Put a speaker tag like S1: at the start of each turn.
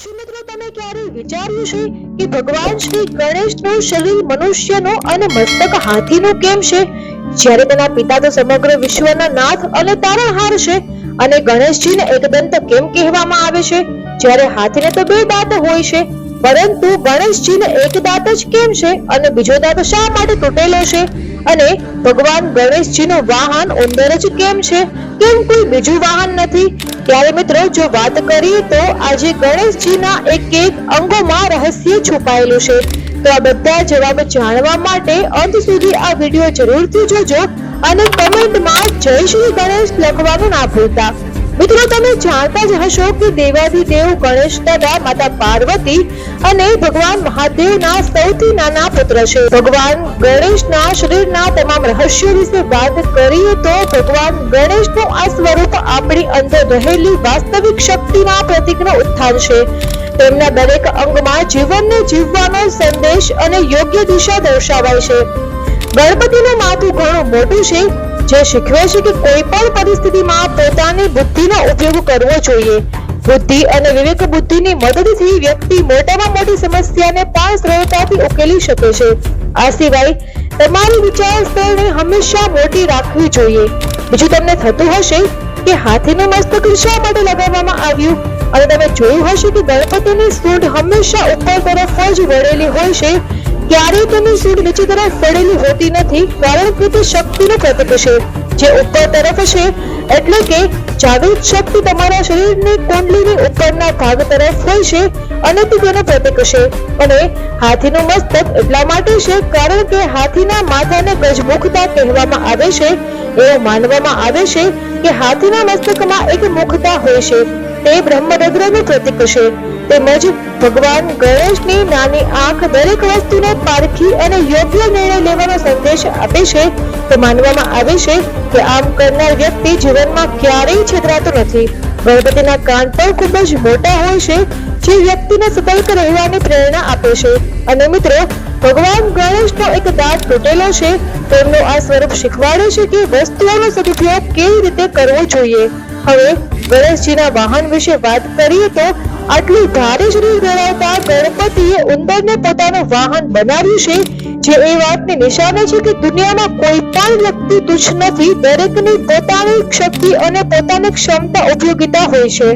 S1: શું મિત્રો તમે ક્યારેય વિચાર્યું છે કે ભગવાન શ્રી ગણેશનું શરીર મનુષ્યનું અને મસ્તક હાથીનું કેમ છે? જ્યારે તેના પિતા તો સમગ્ર વિશ્વના નાથ અને તારણહાર છે અને ગણેશજીને એકદંત કેમ કહેવામાં આવે છે? જ્યારે હાથીને તો બે દાંત હોય છે, પરંતુ ગણેશજીને એક દાંત જ કેમ છે અને બીજો દાંત શા માટે તૂટેલો છે? અને ભગવાન ગણેશજીનું વાહન ઉંદર જ કેમ છે? કેમ કોઈ બીજું વાહન નથી? ત્યારે મિત્રો, જો વાત કરીએ તો આજે ગણેશજીના એક એક અંગોમાં રહસ્ય છુપાયેલું છે. તો આ બધા જવાબ જાણવા માટે અંત સુધી આ વીડિયો જરૂરથી જોજો અને કમેન્ટમાં જય શ્રી ગણેશ લખવાનું ના ભૂલતા. મિત્રો, તમે જાણતા જ હશો કે દેવાધિદેવ ગણેશ દાદા, માતા પાર્વતી અને ભગવાન મહાદેવના સૌથી નાના પુત્ર છે. ભગવાન ગણેશના શરીરના તમામ રહસ્યો વિશે વાત કરીએ તો ભગવાન ગણેશનું આ સ્વરૂપ આપણી અંદર રહેલી વાસ્તવિક શક્તિના પ્રતીકનો ઉત્થાન છે. તેમના દરેક અંગમાં જીવનને જીવવાનો સંદેશ અને યોગ્ય દિશા દર્શાવાય છે. ગણપતિનું માથું ઘણું મોટું છે જે શીખવે છે કે કોઈ પણ પરિસ્થિતિમાં પોતાની બુદ્ધિનો ઉપયોગ કરવો જોઈએ. બુદ્ધિ અને વિવેક બુદ્ધિની મદદથી વ્યક્તિ મોટામાં મોટી સમસ્યાને પણ સરળતાથી ઉકેલી શકે છે. આ સિવાય, તમારી વિચારસરણી હંમેશા મોટી રાખવી જોઈએ. બીજું તમને થતું હશે કે હાથીનું મસ્તક શા માટે લગાવવામાં આવ્યું? અને તમે જોયું હશે કે ગણપતિની સૂંઢ હંમેશા ઉપર તરફ જ વળેલી હોય છે. ક્યારેય તેની સૂઢ નીચે તરફ પડેલી હોતી નથી, કારણ કે તે શક્તિનું પ્રતીક છે જે ઉપર તરફ છે એટલે કે જાગૃત શક્તિ તમારા શરીરની કુંડલીની ઉપરના ભાગ તરફ હોય છે, અને તે તેનો પ્રતીક છે અને હાથીનું મસ્તક એટલા માટે છે, કારણ કે હાથીના માથાને ગજમુખતા કહેવામાં આવે છે. એવું માનવામાં આવે છે કે હાથીના મસ્તકમાં એક મુખતા હોય છે. તે બ્રહ્મરદ્રનું પ્રતીક છે તેમજ ભગવાન ગણેશની નાની આંખ દરેક વસ્તુને પારખી અને યોગ્ય નિર્ણય લેવાનો સંદેશ આપે છે, તો માનવામાં આવે છે કે આમ કરનાર વ્યક્તિ જીવનમાં ક્યારેય છેતરાતો નથી. ગણપતિના કાન પણ ખૂબ જ મોટા હોય છે, જે વ્યક્તિને સતર્ક રહેવાની પ્રેરણા આપે છે. અને મિત્રો, ભગવાન ગણેશનો એક દાંત તૂટેલો છે, તેમનું આ સ્વરૂપ શીખવાડે છે કે વસ્તુઓનો સદુપયોગ કેવી રીતે કરવો જોઈએ. હવે ગણેશજીના વાહન વિશે વાત કરીએ તો આટલું ભારે શરીર ધરાવતા ગણપતિએ ઉંદરને પોતાનું વાહન બનાવ્યું છે, જે એ વાતની નિશાની છે કે દુનિયામાં કોઈ પણ વ્યક્તિ તુચ્છ નથી, દરેકની પોતાની શક્તિ અને પોતાની ક્ષમતા ઉપયોગિતા હોય છે.